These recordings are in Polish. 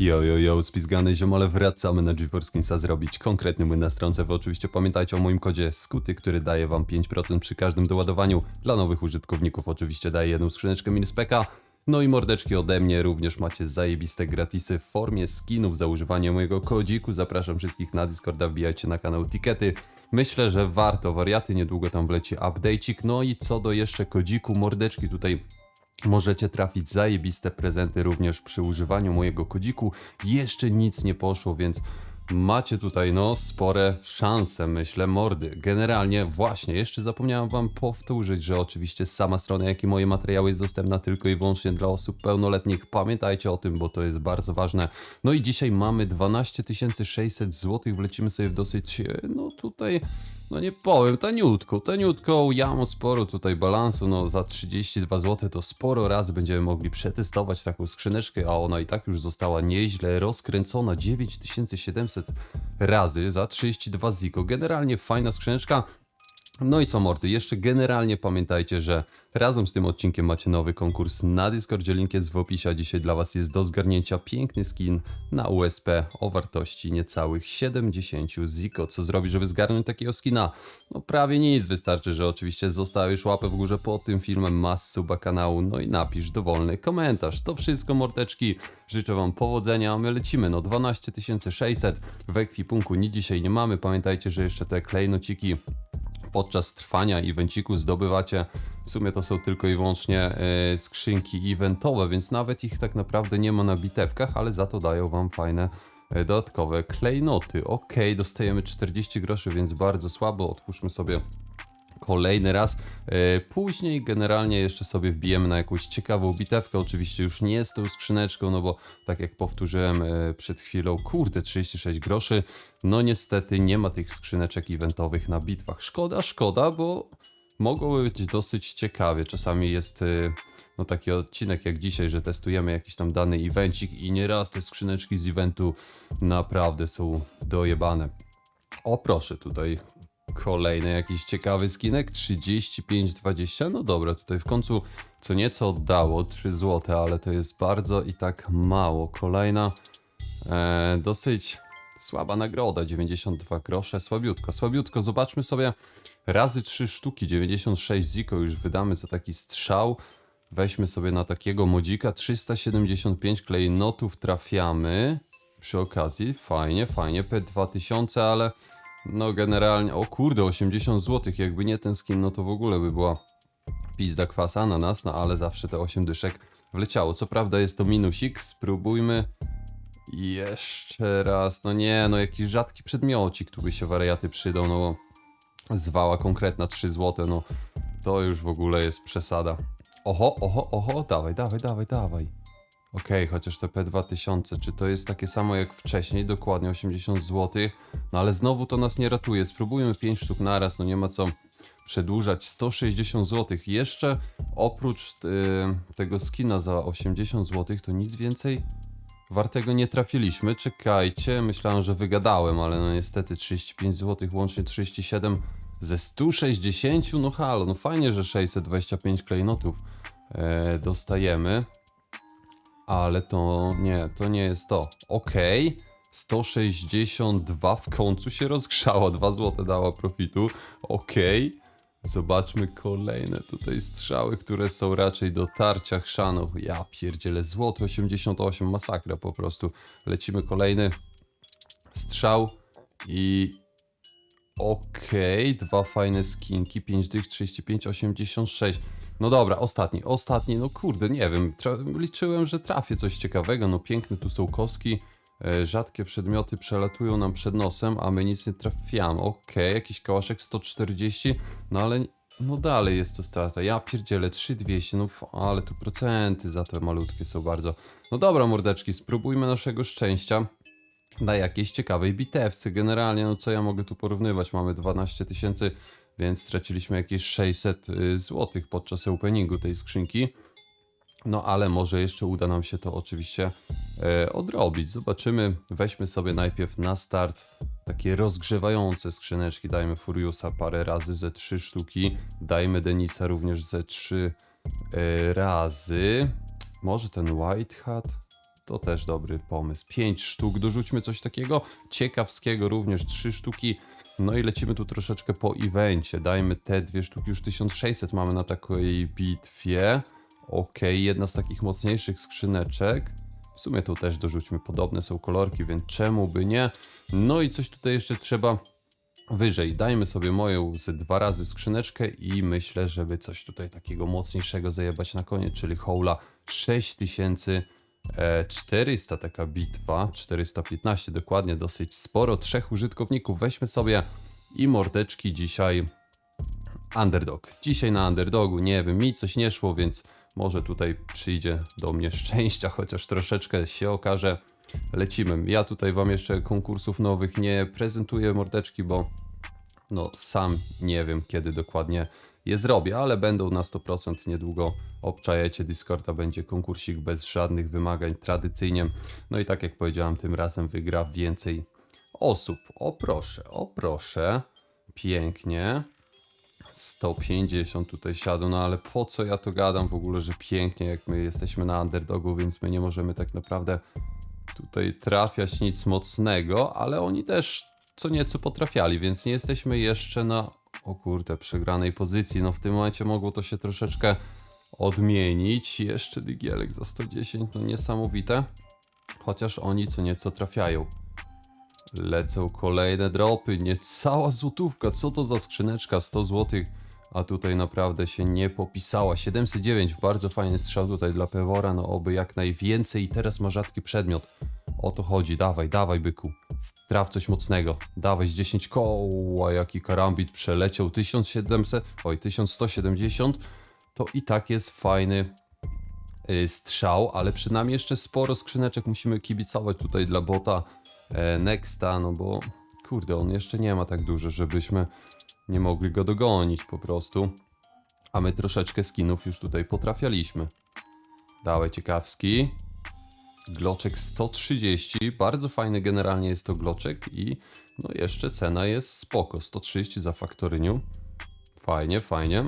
Yo, yo, yo, spizgane ziomole, wracamy na GeForce Kinsa zrobić konkretny młyn na stronce. Wy oczywiście pamiętajcie o moim kodzie SKUTY, który daje wam 5% przy każdym doładowaniu. Dla nowych użytkowników oczywiście daje jedną skrzyneczkę Minispeka. No i mordeczki ode mnie, również macie zajebiste gratisy w formie skinów za używanie mojego kodziku. Zapraszam wszystkich na Discorda, wbijajcie na kanał Tikety. Myślę, że warto, wariaty, niedługo tam wleci update'cik. No i co do jeszcze kodziku, mordeczki tutaj Możecie trafić zajebiste prezenty również przy używaniu mojego kodziku. Jeszcze nic nie poszło, więc macie tutaj no spore szanse, myślę, mordy. Generalnie właśnie, jeszcze zapomniałem wam powtórzyć, że oczywiście sama strona, jak i moje materiały jest dostępna tylko i wyłącznie dla osób pełnoletnich. Pamiętajcie o tym, bo to jest bardzo ważne. No i dzisiaj mamy 12 600 zł, wlecimy sobie w dosyć, e, no tutaj no nie powiem, taniutko, taniutko, ja mam sporo tutaj balansu, no za 32 zł to sporo razy będziemy mogli przetestować taką skrzyneczkę, a ona i tak już została nieźle rozkręcona, 9700 razy za 32 ziko, generalnie fajna skrzyneczka, no i co mordy, jeszcze generalnie pamiętajcie, że razem z tym odcinkiem macie nowy konkurs na Discordzie, link jest w opisie, a dzisiaj dla was jest do zgarnięcia piękny skin na USP o wartości niecałych 70 ziko. Co zrobić, żeby zgarnąć takiego skina? No prawie nic, wystarczy, że oczywiście zostawisz łapę w górze pod tym filmem, masz suba kanału, no i napisz dowolny komentarz. To wszystko mordeczki, życzę wam powodzenia, a my lecimy, no 12 600 w ekwipunku nic dzisiaj nie mamy, pamiętajcie, że jeszcze te klejnociki podczas trwania evenciku zdobywacie. W sumie to są tylko i wyłącznie e, skrzynki eventowe, więc nawet ich tak naprawdę nie ma na bitewkach, ale za to dają wam fajne e, dodatkowe klejnoty. Ok, dostajemy 40 groszy, więc bardzo słabo. Otwórzmy sobie kolejny raz. E, Później generalnie jeszcze sobie wbijemy na jakąś ciekawą bitewkę. Oczywiście już nie z tą skrzyneczką, no bo tak jak powtórzyłem e, przed chwilą, kurde, 36 groszy. No niestety nie ma tych skrzyneczek eventowych na bitwach. Szkoda, szkoda, bo mogło być dosyć ciekawie. Czasami jest e, no taki odcinek jak dzisiaj, że testujemy jakiś tam dany evencik i nieraz te skrzyneczki z eventu naprawdę są dojebane. O proszę, tutaj Kolejny jakiś ciekawy skinek, 35,20. No dobra, tutaj w końcu co nieco oddało 3 zł, ale to jest bardzo i tak mało. Kolejna e, dosyć słaba nagroda, 92 grosze, słabiutko, słabiutko. Zobaczmy sobie razy 3 sztuki, 96 ziko już wydamy za taki strzał. Weźmy sobie na takiego modzika, 375 klejnotów trafiamy. Przy okazji, fajnie, fajnie, P2000, ale no generalnie, o kurde, 80 zł, jakby nie ten skin, no to w ogóle by była pizda kwasa na nas, no ale zawsze te 8 dyszek wleciało. Co prawda jest to minusik, spróbujmy jeszcze raz, no nie, no jakiś rzadki przedmiocik, tu by się wariaty przydał, no zwała konkretna 3 zł, no to już w ogóle jest przesada. Oho, oho, oho, dawaj, dawaj, dawaj, dawaj. Okej, chociaż te P2000, czy to jest takie samo jak wcześniej, dokładnie 80 zł, no ale znowu to nas nie ratuje, spróbujmy 5 sztuk naraz, no nie ma co przedłużać, 160 zł, jeszcze oprócz y, tego skina za 80 zł, to nic więcej wartego nie trafiliśmy, czekajcie, myślałem, że wygadałem, ale no niestety 35 zł, łącznie 37 ze 160, no halo, no fajnie, że 625 klejnotów e, dostajemy. Ale to nie, to nie jest to. Okej. 162 w końcu się rozgrzało, 2 zł dała profitu. Okej. Zobaczmy kolejne tutaj strzały, które są raczej do tarcia chrzanów. Ja pierdzielę, złoty 88, masakra po prostu. Lecimy kolejny strzał i Okej, dwa fajne skinki, 5 dych, 35, 86. No dobra, ostatni, ostatni, no kurde, nie wiem, liczyłem, że trafię coś ciekawego, no piękne tu są kostki, e, rzadkie przedmioty przelatują nam przed nosem, a my nic nie trafiamy. Okej, jakiś kałaszek 140, no ale no dalej jest to strata. Ja pierdzielę 3200, no ale tu procenty za to malutkie są bardzo. No dobra, mordeczki, spróbujmy naszego szczęścia na jakiejś ciekawej bitewce. Generalnie, no co ja mogę tu porównywać? Mamy 12 tysięcy, więc straciliśmy jakieś 600 y, złotych podczas openingu tej skrzynki. No ale może jeszcze uda nam się to oczywiście e, odrobić. Zobaczymy. Weźmy sobie najpierw na start takie rozgrzewające skrzyneczki. Dajmy Furiusa parę razy ze 3 sztuki. Dajmy Denisa również ze 3 e, razy. Może ten White Hat? To też dobry pomysł. 5 sztuk, dorzućmy coś takiego ciekawskiego, również 3 sztuki. No i lecimy tu troszeczkę po evencie. Dajmy te dwie sztuki, już 1600 mamy na takiej bitwie. Okej, jedna z takich mocniejszych skrzyneczek. W sumie tu też dorzućmy podobne są kolorki, więc czemu by nie? No i coś tutaj jeszcze trzeba wyżej. Dajmy sobie moją ze dwa razy skrzyneczkę i myślę, żeby coś tutaj takiego mocniejszego zajebać na koniec, czyli hola 6400 taka bitwa, 415 dokładnie, dosyć sporo, trzech użytkowników. Weźmy sobie i mordeczki dzisiaj underdog. Dzisiaj na underdogu, nie wiem, mi coś nie szło, więc może tutaj przyjdzie do mnie szczęścia, chociaż troszeczkę się okaże. Lecimy. Ja tutaj wam jeszcze konkursów nowych nie prezentuję mordeczki, bo no sam nie wiem kiedy dokładnie je zrobię, ale będą na 100% niedługo. Obczajecie Discorda, będzie konkursik bez żadnych wymagań tradycyjnie. No i tak jak powiedziałem, tym razem wygra więcej osób. O proszę, o proszę. Pięknie. 150 tutaj siadł, no ale po co ja to gadam w ogóle, że pięknie, jak my jesteśmy na underdogu, więc my nie możemy tak naprawdę tutaj trafiać nic mocnego, ale oni też co nieco potrafiali, więc nie jesteśmy jeszcze na, o kurde, przegranej pozycji. No w tym momencie mogło to się troszeczkę odmienić. Jeszcze Digielek za 110, no niesamowite. Chociaż oni co nieco trafiają. Lecą kolejne dropy, niecała złotówka, co to za skrzyneczka, 100 złotych, a tutaj naprawdę się nie popisała. 709, bardzo fajny strzał tutaj dla Pewora, no oby jak najwięcej i teraz ma rzadki przedmiot. O to chodzi, dawaj, dawaj byku. Traf coś mocnego, dawaj z 10 koła, jaki karambit przeleciał, 1700, oj 1170, to i tak jest fajny y, strzał, ale nami jeszcze sporo skrzyneczek, musimy kibicować tutaj dla bota e, Nexta, no bo kurde, on jeszcze nie ma tak dużo, żebyśmy nie mogli go dogonić po prostu. A my troszeczkę skinów już tutaj potrafialiśmy. Dawaj ciekawski. Gloczek 130, bardzo fajny generalnie jest to gloczek i no jeszcze cena jest spoko, 130 za faktoryniu. Fajnie, fajnie.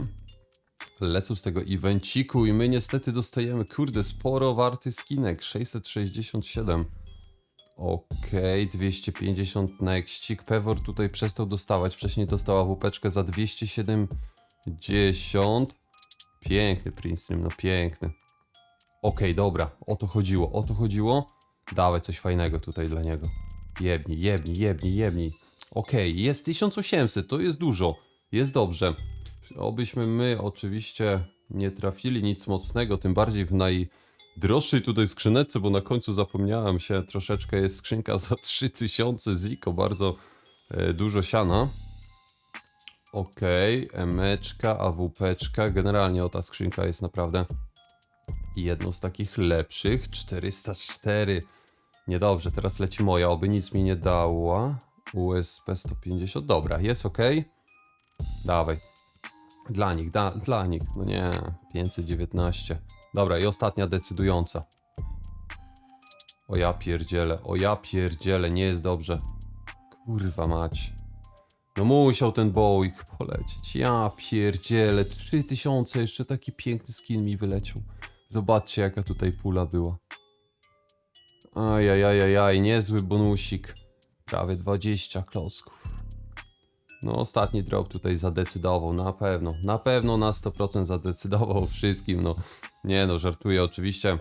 Lecą z tego evenciku i my niestety dostajemy, kurde, sporo warty skinek, 667. Okej, 250 na ekscik. Pewor tutaj przestał dostawać. Wcześniej dostała wupeczkę za 270. Piękny Princeton, no piękny. Okej, dobra, o to chodziło, o to chodziło. Dawaj coś fajnego tutaj dla niego. Jebni, jebni, jebni, jebni. Okej, jest 1800, to jest dużo. Jest dobrze. Obyśmy my oczywiście nie trafili nic mocnego, tym bardziej w najdroższej tutaj skrzyneczce, bo na końcu zapomniałem się, troszeczkę jest skrzynka za 3000 ziko, bardzo e, dużo siana. Okej, emeczka, awupeczka, generalnie o ta skrzynka jest naprawdę jedną z takich lepszych, 404. Niedobrze, teraz leci moja, oby nic mi nie dała. USP 150, dobra, jest ok. Dawaj. Dla nich, da, dla nich, no nie, 519. Dobra, i ostatnia decydująca. O ja pierdzielę, o ja pierdzielę, nie jest dobrze. Kurwa mać. No musiał ten Boeing polecieć. Ja pierdzielę, 3000, jeszcze taki piękny skin mi wyleciał. Zobaczcie jaka tutaj pula była. Ajajajajaj, niezły bonusik. Prawie 20 klocków. No ostatni drop tutaj zadecydował, na pewno. Na pewno na 100% zadecydował o wszystkim, no. Nie no, żartuję oczywiście.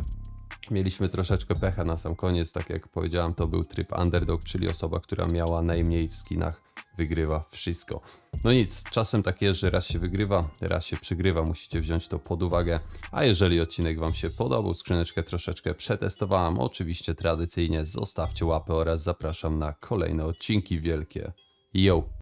Mieliśmy troszeczkę pecha na sam koniec, tak jak powiedziałem, to był tryb underdog, czyli osoba, która miała najmniej w skinach, wygrywa wszystko. No nic, czasem tak jest, że raz się wygrywa, raz się przygrywa, musicie wziąć to pod uwagę. A jeżeli odcinek Wam się podobał, skrzyneczkę troszeczkę przetestowałem, oczywiście tradycyjnie zostawcie łapę oraz zapraszam na kolejne odcinki wielkie. Yo!